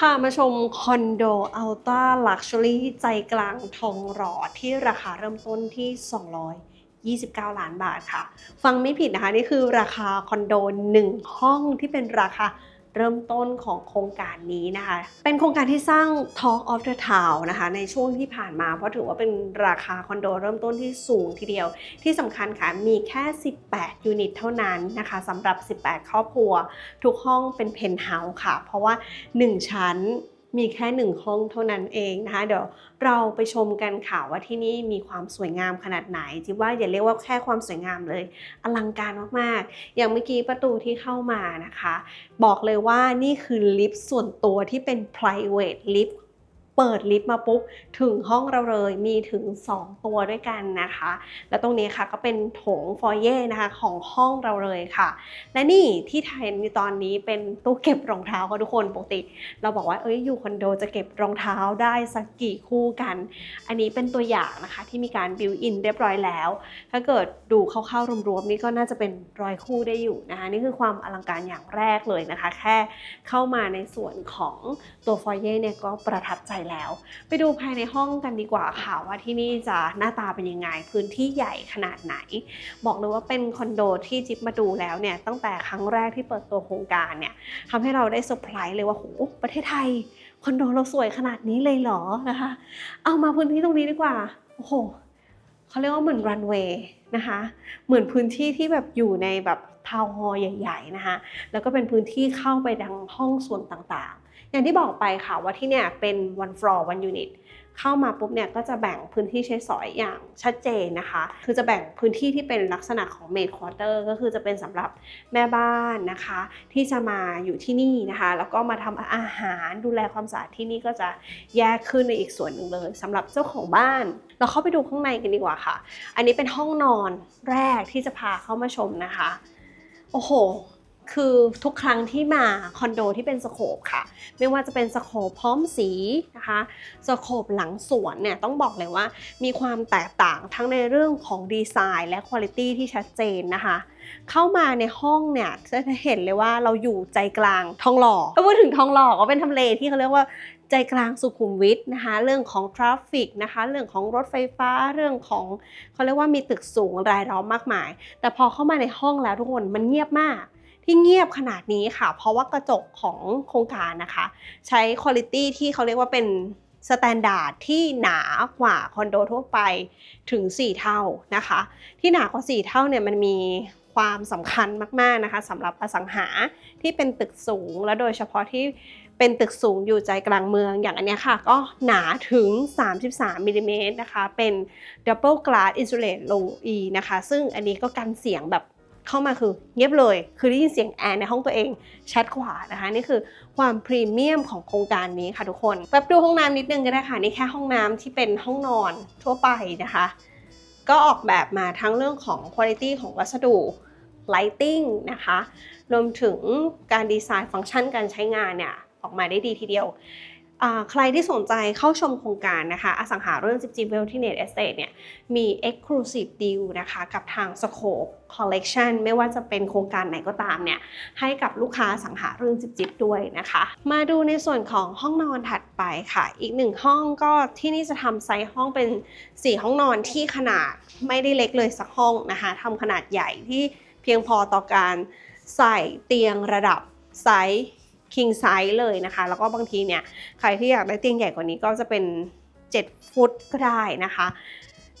พามาชมคอนโดอัลต้าลักชัวรี่ใจกลางทองหล่อที่ราคาเริ่มต้นที่ 229 ล้านบาทค่ะ ฟังไม่ผิดนะคะ นี่คือราคาคอนโด 1 ห้องที่เป็นราคา เริ่มต้นของโครงการนี้นะคะ เป็นโครงการที่สร้าง Talk of the Town นะคะในช่วงที่ผ่านมา เพราะถือว่าเป็นราคาคอนโดเริ่มต้นที่สูงทีเดียว ที่สำคัญค่ะ มีแค่ 18 ยูนิตเท่านั้นนะคะสำหรับ 18 ครอบครัว ทุกห้องเป็นเพนท์เฮาส์ค่ะ เพราะว่า 1 ชั้น มีแค่หนึ่งห้องเท่านั้นเองนะคะ เดี๋ยวเราไปชมกันค่ะว่าที่นี่มีความสวยงามขนาดไหนจิบว่าอย่าเรียกว่าแค่ความสวยงามเลย อลังการมากๆ อย่างเมื่อกี้ประตูที่เข้ามานะคะ บอกเลยว่านี่คือลิฟต์ส่วนตัวที่เป็น private lift เปิดลิฟต์มาปุ๊บถึงห้องเราเลยมีถึง 2 ตัวด้วยกันนะคะ แล้วตรงนี้ค่ะก็เป็นโถงฟอยเย่นะคะของห้องเราเลยค่ะ และนี่ที่ไทยในตอนนี้เป็นตู้เก็บรองเท้าค่ะทุกคนปกติ เราบอกว่าเอ้ยอยู่คอนโดจะเก็บรองเท้าได้สักกี่คู่กัน อันนี้เป็นตัวอย่างนะคะที่มีการบิวอินเรียบร้อยแล้ว ถ้าเกิดดูคร่าวๆรวมๆนี่ก็น่าจะเป็นร้อยคู่ได้อยู่นะคะนี่คือความอลังการอย่างแรกเลยนะคะ แค่เข้ามาในส่วนของตัวฟอยเย่เนี่ยก็ประทับใจแล้ว ไปดูภายในห้องกันดีกว่าค่ะว่าที่นี่จะหน้าตาเป็นยังไง พื้นที่ใหญ่ขนาดไหน บอกเลยว่าเป็นคอนโดที่จิ๊บมาดูแล้วเนี่ยตั้งแต่ครั้งแรกที่เปิดตัวโครงการเนี่ยทำให้เราได้เซอร์ไพรส์เลยว่าโหประเทศไทยคอนโดเราสวยขนาดนี้เลยเหรอนะคะ เอามาพื้นที่ตรงนี้ดีกว่าโอ้โหเขาเรียกว่าเหมือนรันเวย์นะคะ เหมือนพื้นที่ที่แบบอยู่ในแบบทาวน์ฮอลล์ใหญ่ ๆ นะคะ แล้วก็เป็นพื้นที่เข้าไปดังห้องส่วนต่างๆ อย่างที่บอกไปค่ะว่าที่เนี่ยเป็น one floor one unit เข้ามาปุ๊บเนี่ยก็จะแบ่งพื้นที่ใช้สอยอย่างชัดเจนนะคะ คือจะแบ่งพื้นที่ที่เป็นลักษณะของ maid quarter ก็คือจะเป็นสำหรับแม่บ้านนะคะ ที่จะมาอยู่ที่นี่นะคะ แล้วก็มาทำอาหารดูแลความสะอาดที่นี่ก็จะแยกขึ้นในอีกส่วนหนึ่งเลยสำหรับเจ้าของบ้าน เราเข้าไปดูข้างในกันดีกว่าค่ะ อันนี้เป็นห้องนอนแรกที่จะพาเข้ามาชมนะคะ โอ้โห คือทุกครั้งที่มาคอนโดที่เป็นสโคปค่ะ ไม่ว่าจะเป็นสโคปพร้อมสีนะคะสโคปหลังสวนเนี่ยต้องบอกเลยว่า มีความแตกต่างทั้งในเรื่องของดีไซน์และคุณภาพที่ชัดเจนนะคะ เข้ามาในห้องเนี่ยจะเห็นเลยว่าเราอยู่ใจกลางทองหล่อก็พูดถึงทองหล่อก็เป็นทำเลที่เขาเรียกว่าใจกลางสุขุมวิทนะคะ เรื่องของทราฟฟิกนะคะ เรื่องของรถไฟฟ้า เรื่องของเขาเรียกว่ามีตึกสูงรายล้อมมากมาย แต่พอเข้ามาในห้องแล้วทุกคนมันเงียบมาก ที่เงียบขนาดนี้ค่ะ เพราะว่ากระจกของโครงการนะคะ ใช้คุณภาพที่เขาเรียกว่าเป็นสแตนดาร์ดที่หนากว่าคอนโดทั่วไปถึง 4 เท่านะคะ ที่หนากว่า 4 เท่าเนี่ยมันมีความสำคัญมาก ๆนะคะสำหรับอสังหาที่เป็นตึกสูง และโดยเฉพาะที่เป็นตึกสูงอยู่ใจกลางเมืองอย่างอันนี้ค่ะ ก็หนาถึง 33มิลลิเมตรนะคะ เป็น Double Glass Insulate Low E นะคะ ซึ่งอันนี้ก็กันเสียงแบบ เข้ามาคือเงียบเลย คือได้ยินเสียงแอร์ในห้องตัวเองชัดกว่านะคะ นี่คือความพรีเมียมของโครงการนี้ค่ะทุกคนแป๊บดูห้องน้ำนิดนึงก็ได้ค่ะนี่แค่ห้องน้ำที่เป็นห้องนอนทั่วไปนะคะ ก็ออกแบบมาทั้งเรื่องของคุณภาพของวัสดุ lighting นะคะ รวมถึงการดีไซน์ฟังก์ชันการใช้งานเนี่ย ออกมาได้ดีทีเดียว ใครที่สนใจเข้าชมโครงการนะคะ อสังหาเรื่อง 10G w e l t y Net Estate เนี่ยมี Exclusive Deal นะคะกับทาง Scope Collection ไม่ว่าจะเป็นโครงการไหนก็ตามเนี่ยให้กับลูกค้าอสังหาเรื่องจิบจิบด้วยนะคะ มาดูในส่วนของห้องนอนถัดไปค่ะ อีกหนึ่งห้องก็ที่นี่จะทำไซส์ห้องเป็น 4 ห้องนอนที่ขนาดไม่ได้เล็กเลยสักห้องนะคะทำขนาดใหญ่ที่เพียงพอต่อการใส่เตียงระดับไซส์ king size เลยนะคะ แล้วก็บางทีเนี่ยใครที่อยากได้เตียงใหญ่กว่านี้ก็จะเป็น 7 ฟุตก็ได้นะคะ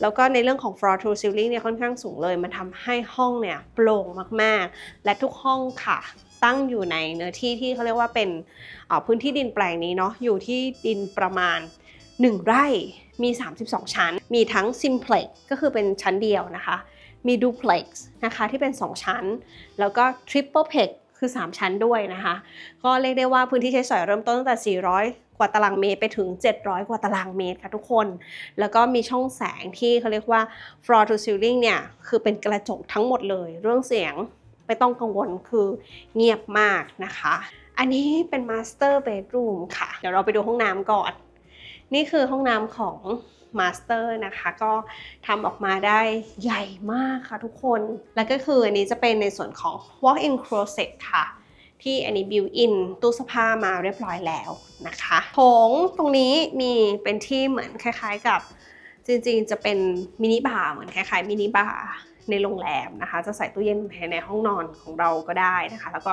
แล้วก็ในเรื่องของ floor to ceiling เนี่ยค่อนข้างสูงเลย มันทำให้ห้องเนี่ยโปร่งมากๆ และทุกห้องค่ะตั้งอยู่ในเนื้อที่ที่เขาเรียกว่าเป็นพื้นที่ดินแปลงนี้เนาะอยู่ที่ดินประมาณ 1 ไร่มี 32 ชั้น มีทั้ง simplex ก็คือเป็นชั้นเดียวนะคะ มี duplex นะคะที่เป็น 2 ชั้น แล้วก็ tripleplex คือ 3 ชั้นด้วยนะคะ ก็เรียกได้ว่าพื้นที่ใช้สอยเริ่มต้นตั้งแต่ 400 กว่าตารางเมตรไปถึง 700 กว่าตารางเมตรค่ะทุกคน แล้วก็มีช่องแสงที่เขาเรียกว่า floor to ceiling เนี่ย คือเป็นกระจกทั้งหมดเลย เรื่องเสียงไม่ต้องกังวลคือเงียบมากนะคะ อันนี้เป็น master bedroom ค่ะ เดี๋ยวเราไปดูห้องน้ำก่อน นี่คือห้องน้ำของ มาสเตอร์นะคะ ก็ทำออกมาได้ใหญ่มากค่ะทุกคน แล้วก็คืออันนี้จะเป็นในส่วนของ walk-in closet ค่ะ ที่อันนี้บิวอินตู้เสื้อผ้ามาเรียบร้อยแล้วนะคะโถงตรงนี้มีเป็นที่เหมือนคล้ายๆกับจริงๆ จะเป็นมินิบาร์เหมือนคล้ายๆมินิบาร์ ในโรงแรมนะคะ จะใส่ตู้เย็นภายในห้องนอนของเราก็ได้นะคะ แล้วก็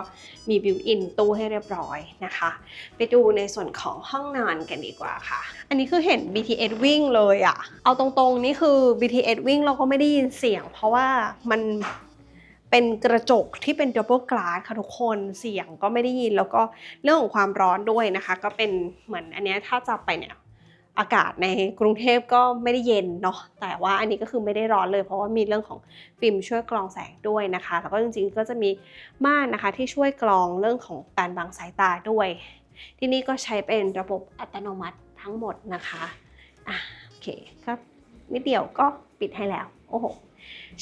มีบิวอินตู้ให้เรียบร้อยนะคะ ไปดูในส่วนของห้องนอนกันดีกว่าค่ะ อันนี้คือเห็น BTS วิ่งเลยอะเอาตรงๆ นี่คือ BTS วิ่งเราก็ไม่ได้ยินเสียง เพราะว่ามันเป็นกระจกที่เป็น double glass ค่ะทุกคนเสียงก็ไม่ได้ยิน แล้วก็เรื่องของความร้อนด้วยนะคะ ก็เป็นเหมือนอันนี้ถ้าจะไปเนี่ย อากาศในกรุงเทพก็ไม่ได้เย็นเนาะแต่ว่าอันนี้ก็คือไม่ได้ร้อนเลย เพราะว่ามีเรื่องของฟิล์มช่วยกรองแสงด้วยนะคะ แล้วก็จริงๆก็จะมีม่านนะคะที่ช่วยกรองเรื่องของการบังสายตาด้วย ที่นี่ก็ใช้เป็นระบบอัตโนมัติทั้งหมดนะคะอะโอเคครับนิดเดียวก็ปิดให้แล้ว โอ้โห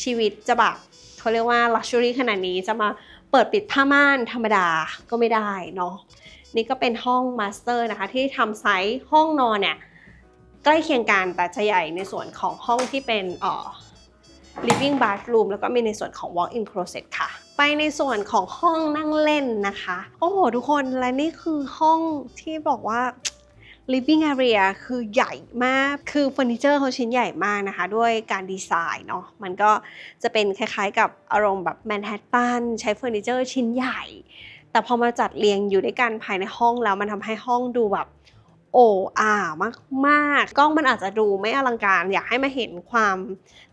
ชีวิตจะแบบเขาเรียกว่า luxury ขนาดนี้จะมาเปิดปิดผ้าม่านธรรมดาก็ไม่ได้เนาะนี่ก็เป็นห้องมาสเตอร์นะคะ ที่ทำไซส์ห้องนอนเนี่ย ใกล้เคียงกันแต่จะใหญ่ในส่วนของห้องที่เป็นออ living bathroom แล้วก็มีในส่วนของ walk-in closet ค่ะ ไปในส่วนของห้องนั่งเล่นนะคะ โอ้โห ทุกคนและนี่คือห้องที่บอกว่า living area คือใหญ่มาก คือเฟอร์นิเจอร์เขาชิ้นใหญ่มากนะคะ ด้วยการดีไซน์เนาะ มันก็จะเป็นคล้ายๆกับอารมณ์แบบแมนฮัตตันใช้เฟอร์นิเจอร์ชิ้นใหญ่ แต่พอมาจัดเรียงอยู่ด้วยกันภายในห้องแล้วมันทำให้ห้องดูแบบ โอ้อามากมากๆกล้องมันอาจจะดูไม่อลังการ อยากให้มาเห็นความ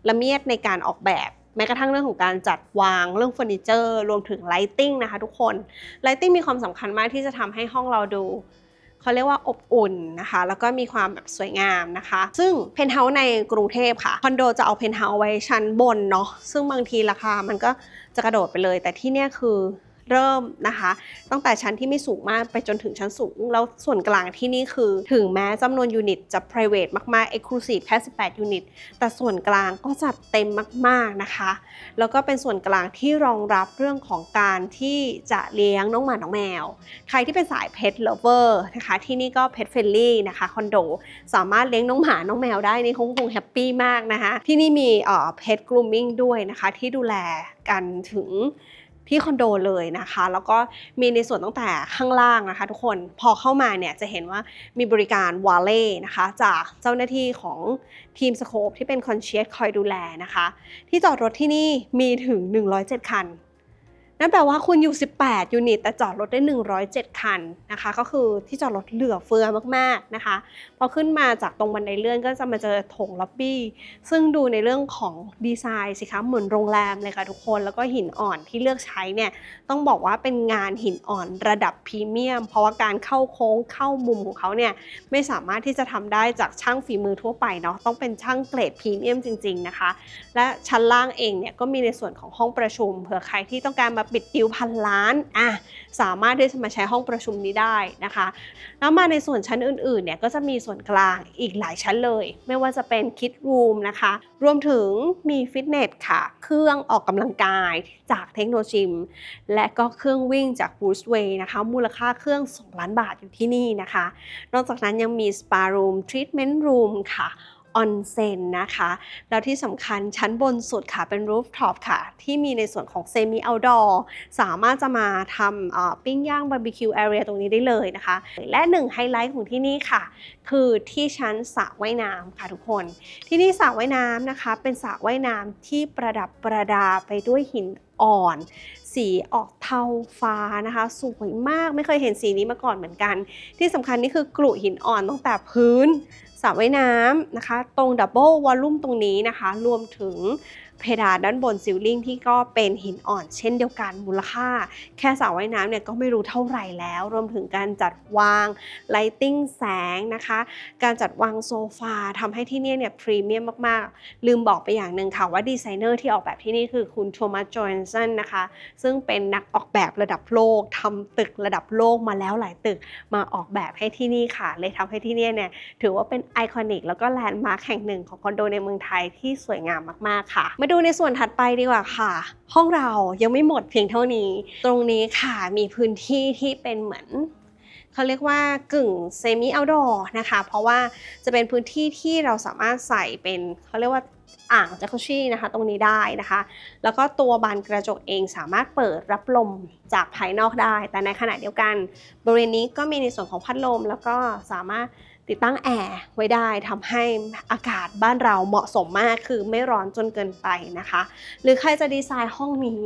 ละเมียดในการออกแบบแม้กระทั่งเรื่องของการจัดวางเรื่องเฟอร์นิเจอร์รวมถึงไลติ้งนะคะทุกคนไลติ้งมีความสำคัญมากที่จะทำให้ห้องเราดูเขาเรียกว่าอบอุ่นนะคะ แล้วก็มีความแบบสวยงามนะคะ ซึ่งเพนท์เฮาส์ในกรุงเทพค่ะ คอนโดจะเอาเพนท์เฮาส์ไว้ชั้นบนเนาะซึ่งบางทีราคามันก็จะกระโดดไปเลย แต่ที่เนี่ยคือ เริ่มนะคะ ตั้งแต่ชั้นที่ไม่สูงมากไปจนถึงชั้นสูง แล้วส่วนกลางที่นี่คือ ถึงแม้จำนวนยูนิตจะ private มากๆ exclusive แค่ 18 ยูนิต แต่ส่วนกลางก็จัดเต็มมากๆนะคะ แล้วก็เป็นส่วนกลางที่รองรับเรื่องของการที่จะเลี้ยงน้องหมาน้องแมว ใครที่เป็นสาย pet lover นะคะที่นี่ก็ pet friendly นะคะคอนโดสามารถเลี้ยงน้องหมาน้องแมวได้นี่คงคงแฮปปี้มากนะคะ ที่นี่มีเอ่อ pet grooming ด้วยนะคะที่ดูแลกันถึง ที่คอนโดเลยนะคะ แล้วก็มีในส่วนตั้งแต่ข้างล่างนะคะ ทุกคนพอเข้ามาเนี่ยจะเห็นว่ามีบริการวาเล่นะคะ จากเจ้าหน้าที่ของทีมสโคปที่เป็นคอนเชียสคอยดูแลนะคะ ที่จอดรถที่นี่มีถึง 107 คัน นั่นแปลว่าคุณอยู่ 18 ยูนิต แต่จอดรถได้ 107 คันนะคะ ก็คือที่จอดรถเหลือเฟือมากๆนะคะ พอขึ้นมาจากตรงบันไดเลื่อนก็จะมาเจอถงล็อบบี้ ซึ่งดูในเรื่องของดีไซน์สิคะเหมือนโรงแรมเลยค่ะทุกคน แล้วก็หินอ่อนที่เลือกใช้เนี่ยต้องบอกว่าเป็นงานหินอ่อนระดับพรีเมียม เพราะว่าการเข้าโค้งเข้ามุมของเขาเนี่ยไม่สามารถที่จะทำได้จากช่างฝีมือทั่วไปเนาะ ต้องเป็นช่างเกรดพรีเมียมจริง ๆนะคะ และชั้นล่างเองเนี่ยก็มีในส่วนของห้องประชุมเผื่อใครที่ต้องการมาปิดดิวพันล้านอะสามารถที่จะมาใช้ห้องประชุมนี้ได้นะคะ แล้วมาในส่วนชั้นอื่นๆเนี่ยก็จะมีส่วนกลางอีกหลายชั้นเลย ไม่ว่าจะเป็นคิดรูมนะคะ รวมถึงมีฟิตเนสค่ะ เครื่องออกกำลังกายจากเทคโนโลยีและก็เครื่องวิ่งจากบูสเวย์นะคะ มูลค่าเครื่อง 2 ล้านบาทอยู่ที่นี่นะคะ นอกจากนั้นยังมีสปารูมทรีทเมนต์รูมค่ะ ออนเซนนะคะ แล้วที่สำคัญชั้นบนสุดค่ะเป็นรูฟท็อปค่ะ ที่มีในส่วนของเซมิเอาดอร์สามารถจะมาทำปิ้งย่างบาร์บีคิวแอเรียตรงนี้ได้เลยนะคะ และหนึ่งไฮไลท์ของที่นี่ค่ะ คือที่ชั้นสระว่ายน้ำค่ะทุกคน ที่นี่สระว่ายน้ำนะคะ เป็นสระว่ายน้ำที่ประดับประดาไปด้วยหินอ่อน สีออกเทาฟ้านะคะ สวยมากไม่เคยเห็นสีนี้มาก่อนเหมือนกัน ที่สำคัญนี่คือกรุหินอ่อนตั้งแต่พื้น สระว่ายน้ำนะคะ ตรงดับเบิลวอลลุ่มตรงนี้นะคะ รวมถึง เพดานด้านบนซิลลิงที่ก็เป็นหินอ่อนเช่นเดียวกันมูลค่า แค่สระว่ายน้ำเนี่ยก็ไม่รู้เท่าไหร่แล้ว รวมถึงการจัดวางไลติ้งแสงนะคะ การจัดวางโซฟาทำให้ที่นี่เนี่ยพรีเมียมมากๆ ลืมบอกไปอย่างหนึ่งค่ะว่าดีไซเนอร์ที่ออกแบบที่นี่คือคุณโทมัสจอห์นสันนะคะ ซึ่งเป็นนักออกแบบระดับโลกทำตึกระดับโลกมาแล้วหลายตึกมาออกแบบให้ที่นี่ค่ะ เลยทำให้ที่นี่เนี่ยถือว่าเป็นไอคอนิกแล้วก็แลนด์มาร์คแห่งหนึ่งของคอนโดในเมืองไทยที่สวยงามมากๆค่ะมาดูในส่วนถัดไปดีกว่าค่ะ ห้องเรายังไม่หมดเพียงเท่านี้ ตรงนี้ค่ะมีพื้นที่ที่เป็นเหมือนเขาเรียกว่ากึ่งเซมิ o อ t ดอร์นะคะ เพราะว่าจะเป็นพื้นที่ที่เราสามารถใส่เป็นเขาเรียกว่าอ่างจากุชี่นะคะ ตรงนี้ได้นะคะ แล้วก็ตัวบานกระจกเองสามารถเปิดรับลมจากภายนอกได้ แต่ในขณะเดียวกัน บริเวณนี้ก็มีในส่วนของพัดลม แล้วก็สามารถ ติดตั้งแอร์ไว้ได้ทำให้อากาศบ้านเราเหมาะสมมากคือไม่ร้อนจนเกินไปนะคะ หรือใครจะดีไซน์ห้องนี้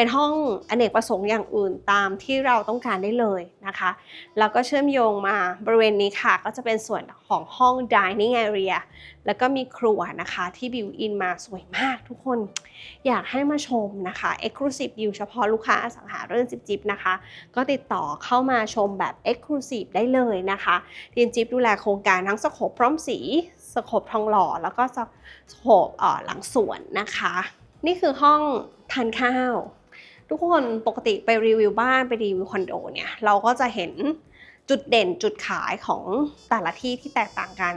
เป็นห้องอเนกประสงค์อย่างอื่นตามที่เราต้องการได้เลยนะคะแล้วก็เชื่อมโยงมาบริเวณนี้ค่ะ ก็จะเป็นส่วนของห้อง dining area แล้วก็มีครัวนะคะที่บิวอินมาสวยมากทุกคน อยากให้มาชมนะคะ Exclusive View เฉพาะลูกค้าอสังหาเรื่องจิบจิบนะคะ ก็ติดต่อเข้ามาชมแบบ Exclusive ได้เลยนะคะทีมจิบดูแลโครงการทั้งสโคปพร้อมสีสโคปทองหล่อ แล้วก็สโคปเอ่หลังสวนนะคะ นี่คือห้องทานข้าว ทุกคนปกติไปรีวิวบ้านไปรีวิวคอนโดเนี่ยเราก็จะเห็นจุดเด่นจุดขายของแต่ละที่ที่แตกต่างกัน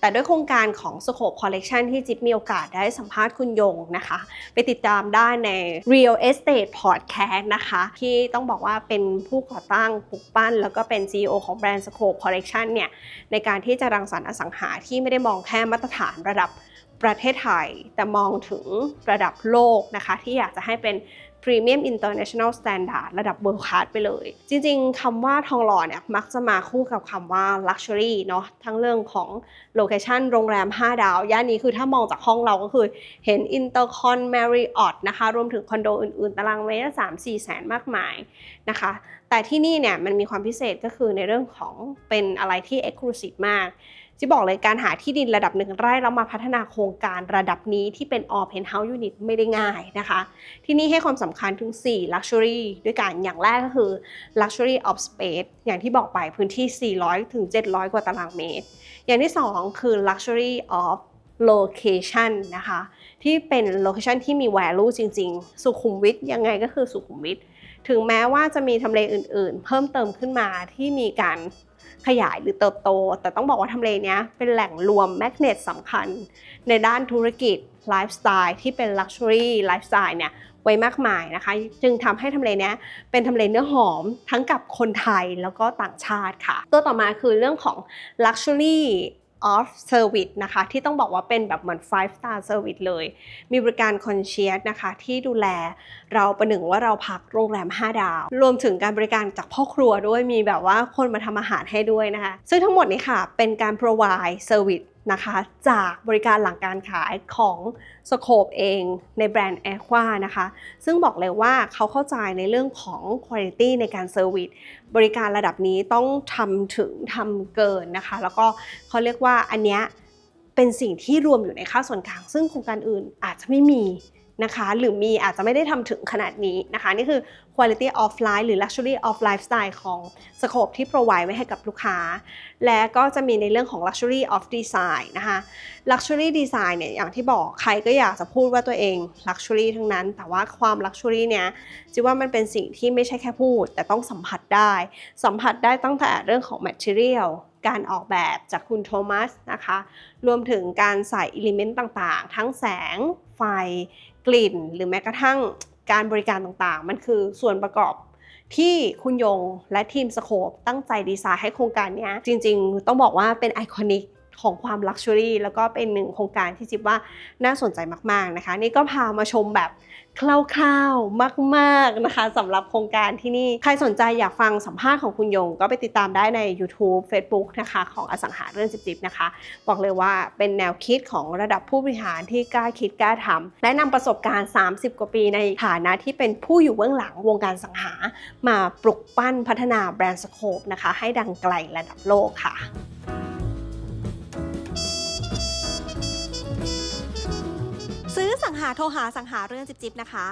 แต่ด้วยโครงการของ Scope Collection ที่จิ๊บมีโอกาสได้สัมภาษณ์คุณยงนะคะ ไปติดตามได้ใน Real Estate Podcast นะคะ ที่ต้องบอกว่าเป็นผู้ก่อตั้งปลุกปั้น แล้วก็เป็น CEO ของแบรนด์ Scope Collection เนี่ย ในการที่จะรังสรรค์อสังหาที่ไม่ได้มองแค่มาตรฐานระดับประเทศไทย แต่มองถึงระดับโลกนะคะ ที่อยากจะให้เป็น Premium International Standard ระดับ World Class ไปเลย จริงๆคำว่าทองหล่อเนี่ยมักจะมาคู่กับคำว่า Luxury เนาะทั้งเรื่องของโลเคชันโรงแรม 5 ดาว ย่านนี้คือถ้ามองจากห้องเราก็คือเห็น Intercon Marriott นะคะ รวมถึงคอนโดอื่นๆ ตารางเมตรสามสี่แสนมากมายนะคะ แต่ที่นี่เนี่ยมันมีความพิเศษก็คือในเรื่องของเป็นอะไรที่ Exclusive มาก ที่บอกเลยการหาที่ดินระดับหนึ่งไร่แล้วมาพัฒนาโครงการระดับนี้ที่เป็น all penthouse unit ไม่ได้ง่ายนะคะ ที่นี่ให้ความสำคัญถึง 4 luxury ด้วยกันอย่างแรกก็คือ luxury of space อย่างที่บอกไปพื้นที่ 400 ถึง 700 กว่าตารางเมตร อย่างที่ 2 คือ luxury of location นะคะ ที่เป็น location ที่มี value จริง ๆ สุขุมวิทยังไงก็คือสุขุมวิท ถึงแม้ว่าจะมีทำเลอื่นๆ เพิ่มเติมขึ้นมาที่มีการขยายหรือเติบโต แต่ต้องบอกว่าทำเลเนี้ยเป็นแหล่งรวมแมกเนตสำคัญ ในด้านธุรกิจไลฟ์สไตล์ที่เป็นลักชัวรี่ไลฟ์สไตล์เนี่ยไว้มากมายนะคะ จึงทำให้ทำเลเนี้ยเป็นทำเลเนื้อหอมทั้งกับคนไทยแล้วก็ต่างชาติค่ะ ตัวต่อมาคือเรื่องของ Luxury of Service นะคะ ที่ต้องบอกว่าเป็นแบบเหมือน five star service เลย มีบริการคอนเชียตนะคะ ที่ดูแลเราประหนึ่งว่าเราพักโรงแรม 5 ดาว รวมถึงการบริการจากพ่อครัวด้วยมีแบบว่าคนมาทำอาหารให้ด้วยนะคะ ซึ่งทั้งหมดนี้ค่ะ เป็นการ provide service นะคะจากบริการหลังการขายของสโคปเองในแบรนด์ a q u a นะคะซึ่งบอกเลยว่าเขาเข้าใจในเรื่องของคุณภาพในการเซอร์วิสบริการระดับนี้ต้องทำถึงทำเกินนะคะ แล้วก็เขาเรียกว่าอันเนี้ยเป็นสิ่งที่รวมอยู่ในค่าส่วนกลาง ซึ่งโครงการอื่นอาจจะไม่มี นะคะ หรือมีอาจจะไม่ได้ทำถึงขนาดนี้นะคะ นี่คือ quality of life หรือ luxury of lifestyle ของ Scope ที่ provide ไว้ให้กับลูกค้า และก็จะมีในเรื่องของ luxury of design นะคะ luxury design เนี่ยอย่างที่บอกใครก็อยากจะพูดว่าตัวเอง luxury ทั้งนั้น แต่ว่าความ luxury เนี่ยจิว่ามันเป็นสิ่งที่ไม่ใช่แค่พูด แต่ต้องสัมผัสได้ สัมผัสได้ตั้งแต่เรื่องของ material การออกแบบจากคุณโทมัสนะคะ รวมถึงการใส่อิเลเมนต์ต่างๆ ทั้งแสง ไฟ กลิ่น หรือแม้กระทั่งการบริการต่างๆ มันคือส่วนประกอบที่คุณยงและทีมสโคปตั้งใจดีไซน์ให้โครงการนี้จริงๆ ต้องบอกว่าเป็นไอคอนิก ของความลักชัวรี่แล้วก็เป็นหนึ่งโครงการที่จิบว่าน่าสนใจมาก ๆนะคะ นี่ก็พามาชมแบบคร่าวๆมาก ๆนะคะสำหรับโครงการที่นี่ ใครสนใจอยากฟังสัมภาษณ์ของคุณยง ก็ไปติดตามได้ใน YouTube Facebook นะคะของอสังหาเรื่องจิบๆนะคะ บอกเลยว่าเป็นแนวคิดของระดับผู้บริหารที่กล้าคิดกล้าทำและนำประสบการณ์ 30 กว่าปีในฐานะที่เป็นผู้อยู่เบื้องหลังวงการสังหา มาปลุกปั้นพัฒนาแบรนด์สโคปนะคะให้ดังไกลระดับโลกค่ะ สังหาโทรหาสังหาเรื่องจิบๆนะคะ